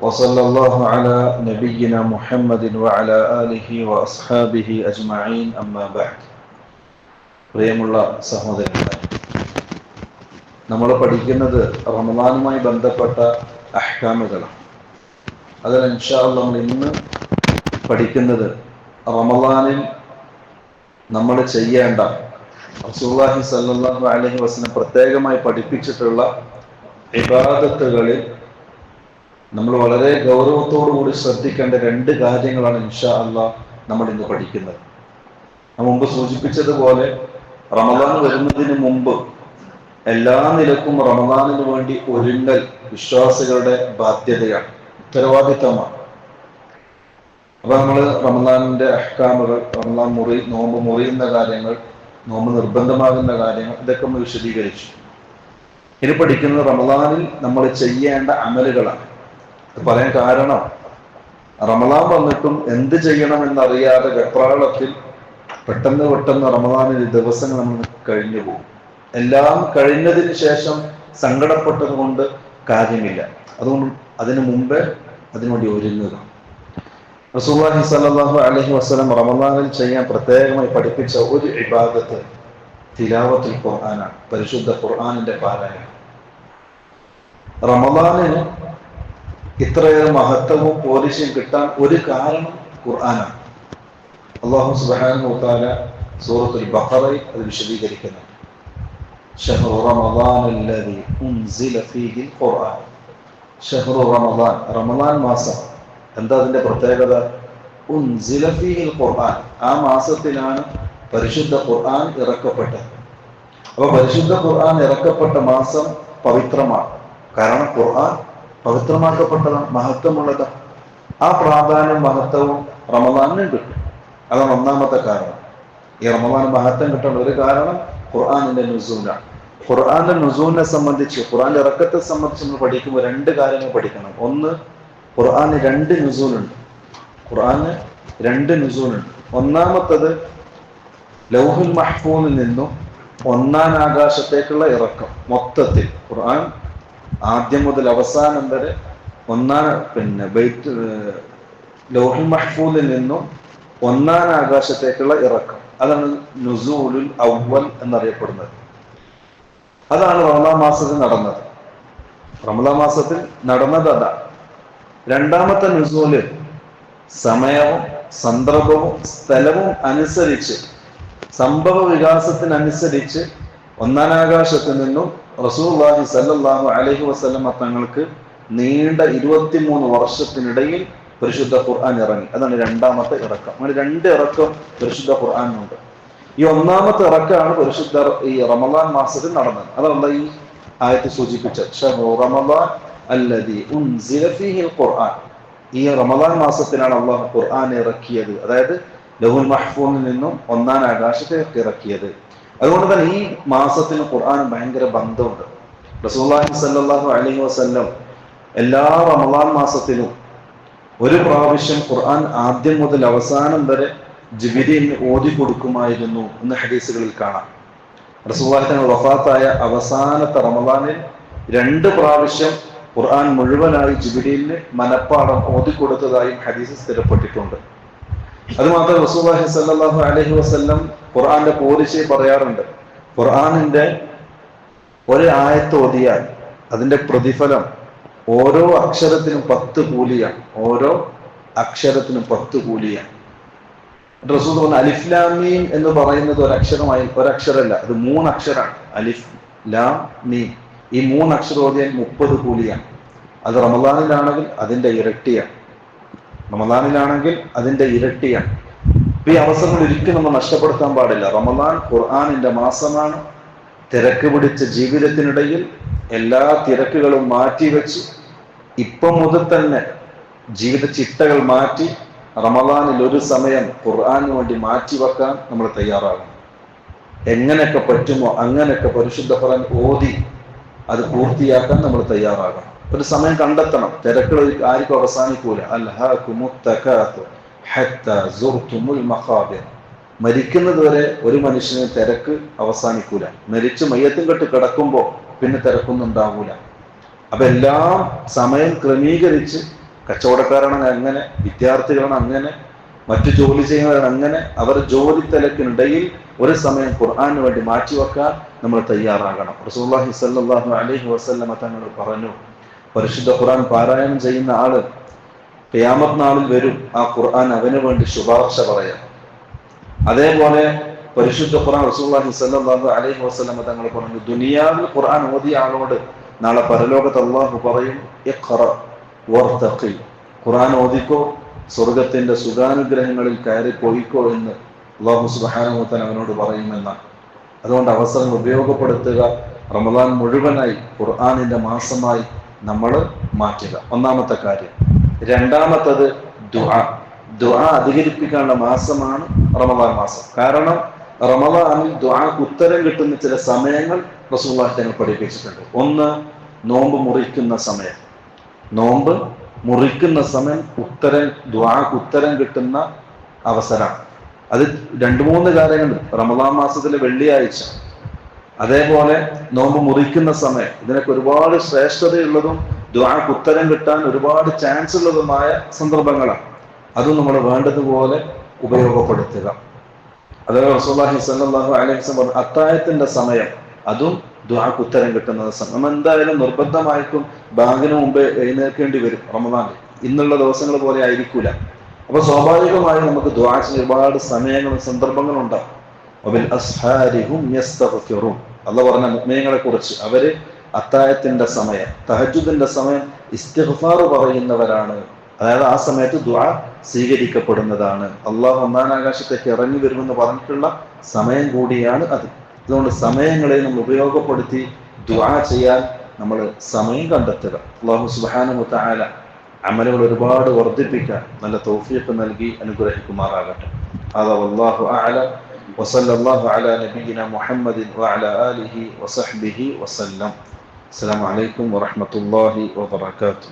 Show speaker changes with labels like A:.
A: وصلى الله على نبينا محمد وعلى آله وأصحابه أجمعين أما بعد പ്രിയമുള്ള സഹോദരങ്ങളെ നമ്മൾ പഠിക്കുന്നത് റമദാനുമായി ബന്ധപ്പെട്ട അഹ്കാമുകളാണ് അതിൽ ഇൻഷാല് നമ്മൾ ഇന്ന് പഠിക്കുന്നത് റമദാനിൽ നമ്മൾ ചെയ്യേണ്ട റസൂല്ലാഹി സല്ലാഹു അലഹി വസ്ലം പ്രത്യേകമായി പഠിപ്പിച്ചിട്ടുള്ള ഇബാദത്തുകളിൽ നമ്മൾ വളരെ ഗൗരവത്തോടു കൂടി ശ്രദ്ധിക്കേണ്ട രണ്ട് കാര്യങ്ങളാണ് ഇൻഷാ അല്ല നമ്മൾ ഇന്ന് പഠിക്കുന്നത്. മുമ്പ് സൂചിപ്പിച്ചതുപോലെ റമദാൻ വരുന്നതിന് മുമ്പ് എല്ലാ നിലക്കും റമദാനിന് വേണ്ടി ഒരുങ്ങൽ വിശ്വാസികളുടെ ബാധ്യതയാണ്. ഉത്തരവാദിത്തമാണ്. അപ്പൊ നമ്മൾ റമദാനിന്റെ അഹ്കാമുകൾ റമദാൻ മുറി നോമ്പ് മുറിയുന്ന കാര്യങ്ങൾ നോമ്പ് നിർബന്ധമാകുന്ന കാര്യങ്ങൾ ഇതൊക്കെ നമ്മൾ വിശദീകരിച്ചു. ഇനി പഠിക്കുന്നത് റമദാനിൽ നമ്മൾ ചെയ്യേണ്ട അമലുകളാണ്. പറയാൻ കാരണം റമദാൻ വന്നിട്ടും എന്ത് ചെയ്യണം എന്നറിയാതെ വെപ്രാളത്തിൽ പെട്ടെന്ന് പെട്ടെന്ന് റമദാനിൽ ദിവസങ്ങൾ നമ്മൾ കഴിഞ്ഞു പോകും. എല്ലാം കഴിഞ്ഞതിന് ശേഷം സങ്കടപ്പെട്ടത് കൊണ്ട് കാര്യമില്ല. അതുകൊണ്ട് അതിനു മുമ്പേ അതിനുവേണ്ടി ഒരുങ്ങുക. റസൂല്ലാഹി സല്ലാഹു അലഹി വസ്ലം റമദാനിൽ ചെയ്യാൻ പ്രത്യേകമായി പഠിപ്പിച്ച ഒരു ഇബാദത്ത് തിലാവത്തിൽ ഖുർആനാണ് പരിശുദ്ധ ഖുർആാനിന്റെ പാരായണം. റമദാനിന് ഇത്രയേറെ മഹത്വവും പോലീസും കിട്ടാൻ ഒരു കാരണം ഖുർആനാണ്. അള്ളാഹു സുബാന താല സൂറത്തുൽ ബഹറയിൽ അത് വിശദീകരിക്കുന്നു റമദാൻ ഉൻസില ഖുർആൻ. റമദാൻ മാസം എന്താ അതിന്റെ പ്രത്യേകത? ഉൻസില ഖുർആൻ. ആ മാസത്തിലാണ് പരിശുദ്ധ ഖുർആൻ ഇറക്കപ്പെട്ടത്. അപ്പോൾ പരിശുദ്ധ ഖുർആൻ ഇറക്കപ്പെട്ട മാസം പവിത്രമാണ്. കാരണം ഖുർആൻ പവിത്രമാക്കപ്പെട്ടതാണ് മഹത്വമുള്ളതാണ് ആ പ്രാധാന്യം മഹത്വവും റമദാനും കിട്ടും അതാണ് ഒന്നാമത്തെ കാരണം. ഈ റമദാൻ മഹത്വം കിട്ടേണ്ട ഒരു കാരണം ഖുർആാനിന്റെ നുസൂലാണ്. ഖുർആാന്റെ നുസൂലിനെ സംബന്ധിച്ച് ഖുർആാന്റെ ഇറക്കത്തെ സംബന്ധിച്ച് നമ്മൾ പഠിക്കുമ്പോൾ രണ്ട് കാര്യങ്ങൾ പഠിക്കണം. ഒന്ന് ഖുർആാന് രണ്ട് നുസൂലുണ്ട്. ഖുർആാന് രണ്ട് നുസൂലുണ്ട്. ഒന്നാമത്തത് ലൗഹുൽ മഹ്ഫൂനിൽ നിന്നും ഒന്നാം ആകാശത്തേക്കുള്ള ഇറക്കം മൊത്തത്തിൽ ഖുർആൻ ആദ്യം മുതൽ അവസാനം വരെ ഒന്നാം പിന്നെ ബൈറ്റ് ലോഹി മഹ്ഫൂലിൽ നിന്നും ഒന്നാം ആകാശത്തേക്കുള്ള ഇറക്കം. അതാണ് നുസൂലുൽ അവൽ എന്നറിയപ്പെടുന്നത്. അതാണ് റമലാ മാസത്തിൽ നടന്നത്. റമലാ മാസത്തിൽ നടന്നത് അതാ. രണ്ടാമത്തെ നുസൂൽ സമയവും സന്ദർഭവും സ്ഥലവും അനുസരിച്ച് സംഭവ വികാസത്തിനനുസരിച്ച് ഒന്നാനാകാശത്ത് നിന്നും റസൂല്ലാഹി സല്ലാഹു അലഹി വസ്ലമ തങ്ങൾക്ക് നീണ്ട ഇരുപത്തിമൂന്ന് വർഷത്തിനിടയിൽ പരിശുദ്ധ ഖുർആൻ ഇറങ്ങി. അതാണ് രണ്ടാമത്തെ ഇറക്കം. അങ്ങനെ രണ്ട് ഇറക്കം പരിശുദ്ധ ഖുർആാനുണ്ട് ഈ ഒന്നാമത്തെ ഇറക്കമാണ് പരിശുദ്ധ ഈ റമദാൻ മാസത്തിൽ നടന്നത്. അതല്ല ഈ ആയത്ത് സൂചിപ്പിച്ച ഖുർആൻ. ഈ റമദാൻ മാസത്തിലാണ് അള്ളാഹു ഖുർആൻ ഇറക്കിയത്. അതായത് ലഹുൽ മഹ്ഫൂണിൽ നിന്നും ഒന്നാം ആകാശത്തേക്ക് ഇറക്കിയത്. അതുകൊണ്ട് തന്നെ ഈ മാസത്തിന് ഖുർആൻ ഭയങ്കര ബന്ധമുണ്ട്. റസൂല്ലാഹി സല്ലാഹു അലൈഹി വസ്ല്ലം എല്ലാ റമദാൻ മാസത്തിലും ഒരു പ്രാവശ്യം ഖുർആൻ ആദ്യം മുതൽ അവസാനം വരെ ജിബിരിന് ഓതി കൊടുക്കുമായിരുന്നു എന്ന് ഹദീസുകളിൽ കാണാം. റസൂൽ വഫാത്തായ അവസാനത്തെ റമദാനിൽ രണ്ട് പ്രാവശ്യം ഖുർആൻ മുഴുവനായി ജിബിരിന് മനപ്പാടം ഓതി കൊടുത്തതായും ഹദീസ് സ്ഥിരപ്പെട്ടിട്ടുണ്ട്. അതുമാത്രം റസൂഹി സല്ലാഹു അലഹി വസ്ല്ലം ഖുർആന്റെ പോലിശി പറയാറുണ്ട്. ഖുർആാനിന്റെ ഒരു ആയത്ത് ഓതിയാൽ അതിന്റെ പ്രതിഫലം ഓരോ അക്ഷരത്തിനും പത്ത് കൂലിയാണ്. ഓരോ അക്ഷരത്തിനും പത്ത് കൂലിയാണ്. റസൂൽ പറഞ്ഞു അലിഫ്ലാമീൻ എന്ന് പറയുന്നത് ഒരക്ഷരമായി ഒരക്ഷരമല്ല അത് മൂന്നക്ഷരാണ്. അലിഫ് ലാം മീൻ. ഈ മൂന്നക്ഷരം ഓതിയാൽ മുപ്പത് കൂലിയാണ്. അത് റമദാനിലാണെങ്കിൽ അതിന്റെ ഇരട്ടിയാണ്. റമദാനിലാണെങ്കിൽ അതിന്റെ ഇരട്ടിയാണ്. ഇപ്പൊ ഈ അവസരങ്ങൾ ഒരിക്കലും നമ്മൾ നഷ്ടപ്പെടുത്താൻ പാടില്ല. റമദാൻ ഖുർആാനിന്റെ മാസമാണ്. തിരക്ക് പിടിച്ച ജീവിതത്തിനിടയിൽ എല്ലാ തിരക്കുകളും മാറ്റിവെച്ച് ഇപ്പം മുതൽ തന്നെ ജീവിത ചിട്ടകൾ മാറ്റി റമദാനിൽ ഒരു സമയം ഖുർആാനു വേണ്ടി മാറ്റി വെക്കാൻ നമ്മൾ തയ്യാറാകണം. എങ്ങനെയൊക്കെ പറ്റുമോ അങ്ങനെയൊക്കെ പരിശുദ്ധ ഖുർആൻ ഓതി അത് പൂർത്തിയാക്കാൻ നമ്മൾ തയ്യാറാകണം. ഒരു സമയം കണ്ടെത്തണം. തിരക്കുകൾ ആർക്കും അവസാനിക്കൂല. മരിക്കുന്നത് വരെ ഒരു മനുഷ്യന് തിരക്ക് അവസാനിക്കൂല. മരിച്ച് മയ്യത്തും കെട്ട് കിടക്കുമ്പോൾ പിന്നെ തിരക്കൊന്നും ഉണ്ടാവൂല. അപ്പൊ എല്ലാം സമയം ക്രമീകരിച്ച് കച്ചവടക്കാരാണ് അങ്ങനെ വിദ്യാർത്ഥികളാണ് അങ്ങനെ മറ്റു ജോലി ചെയ്യുന്നവരാണ് അങ്ങനെ അവർ ജോലി തിരക്കിനിടയിൽ ഒരു സമയം ഖുർആാന് വേണ്ടി മാറ്റിവെക്കാൻ നമ്മൾ തയ്യാറാകണം. റസൂല്ലാഹി സല്ലാഹു അലൈഹി വസ്ലമ തങ്ങൾ പറഞ്ഞു പരിശുദ്ധ ഖുർആൻ പാരായണം ചെയ്യുന്ന ആൾ ക്യാമത് നാളിൽ വരും. ആ ഖുർആൻ അവന് വേണ്ടി ശുപാർശ പറയാം. അതേപോലെ പരിശുദ്ധ ഖുർആൻ റസൂല്ലാഹി സല്ലാഹു അലൈഹി വസ്ലമ തങ്ങൾ പറഞ്ഞു ദുനിയാവിൽ ഖുർആൻ ഓതിയ ആളോട് നാളെ പരലോകത്ത് അള്ളാഹു പറയും ഖുർആൻ ഓതിക്കോ സ്വർഗത്തിന്റെ സുഖാനുഗ്രഹങ്ങളിൽ കയറി പോയിക്കോ എന്ന് അള്ളാഹു സുബാനുത്തൻ അവനോട് പറയുമെന്നാണ്. അതുകൊണ്ട് അവസരങ്ങൾ ഉപയോഗപ്പെടുത്തുക. റമദാൻ മുഴുവനായി ഖുർആാനിന്റെ മാസമായി നമ്മൾ മാറ്റുക. ഒന്നാമത്തെ കാര്യം. രണ്ടാമത്തത് ദുആ. ദുആ അധികരിപ്പിക്കാനുള്ള മാസമാണ് റമദാൻ മാസം. കാരണം റമദാനിൽ ദുആക്ക് ഉത്തരം കിട്ടുന്ന ചില സമയങ്ങൾ റസൂള്ളാഹി പഠിപ്പിച്ചിട്ടുണ്ട്. ഒന്ന് നോമ്പ് മുറിക്കുന്ന സമയം. നോമ്പ് മുറിക്കുന്ന സമയം ഉത്തരം ദുആ ഉത്തരം കിട്ടുന്ന അവസരമാണ് അത് രണ്ട് മൂന്ന് കാര്യങ്ങളുണ്ട് റമദാൻ മാസത്തിലെ വെള്ളിയാഴ്ച. അതേപോലെ നോമ്പ് മുറിക്കുന്ന സമയം ഇതിനൊക്കെ ഒരുപാട് ശ്രേഷ്ഠതയുള്ളതും ദ്വാക്ക് ഉത്തരം കിട്ടാൻ ഒരുപാട് ചാൻസ് ഉള്ളതുമായ സന്ദർഭങ്ങളാണ്. അതും നമ്മൾ വേണ്ടതുപോലെ ഉപയോഗപ്പെടുത്തുക. അതേപോലെ അലൈഹി അത്തായത്തിന്റെ സമയം അതും ദ്വാക്ക് ഉത്തരം കിട്ടുന്ന സമയം. നമ്മൾ എന്തായാലും നിർബന്ധമായിട്ടും ബാങ്കിന് മുമ്പ് എഴുന്നേൽക്കേണ്ടി വരും റമദാനിൽ. ഇന്നുള്ള ദിവസങ്ങൾ പോലെ ആയിരിക്കൂല. അപ്പൊ സ്വാഭാവികമായും നമുക്ക് ദ്വാസിന് ഒരുപാട് സമയങ്ങളും സന്ദർഭങ്ങളും ഉണ്ടാവും അള്ള പറഞ്ഞ മുഗ്മിനങ്ങളെ കുറിച്ച് അവർ അത്തായത്തിന്റെ സമയം തഹജുദിന്റെ സമയം ഇസ്തിഫാർ പറയുന്നവരാണ്. അതായത് ആ സമയത്ത് ദുആ സ്വീകരിക്കപ്പെടുന്നതാണ്. അള്ളാഹു ഒന്നാനാകാശത്തേക്ക് ഇറങ്ങി വരുമെന്ന് പറഞ്ഞിട്ടുള്ള സമയം കൂടിയാണ് അത്. അതുകൊണ്ട് സമയങ്ങളെ നമ്മൾ ഉപയോഗപ്പെടുത്തി ദുആ ചെയ്യാൻ നമ്മൾ സമയം കണ്ടെത്തുക. അള്ളാഹു സുബാനുമുത്തായ അമലുകൾ ഒരുപാട് വർദ്ധിപ്പിക്കാൻ നല്ല തൗഫീഖ് നൽകി അനുഗ്രഹിക്കുമാറാകട്ടെ. അതാ അള്ളാഹു ആല وصلى الله على نبينا محمد وعلى آله وصحبه وسلم. السلام عليكم ورحمة الله وبركاته.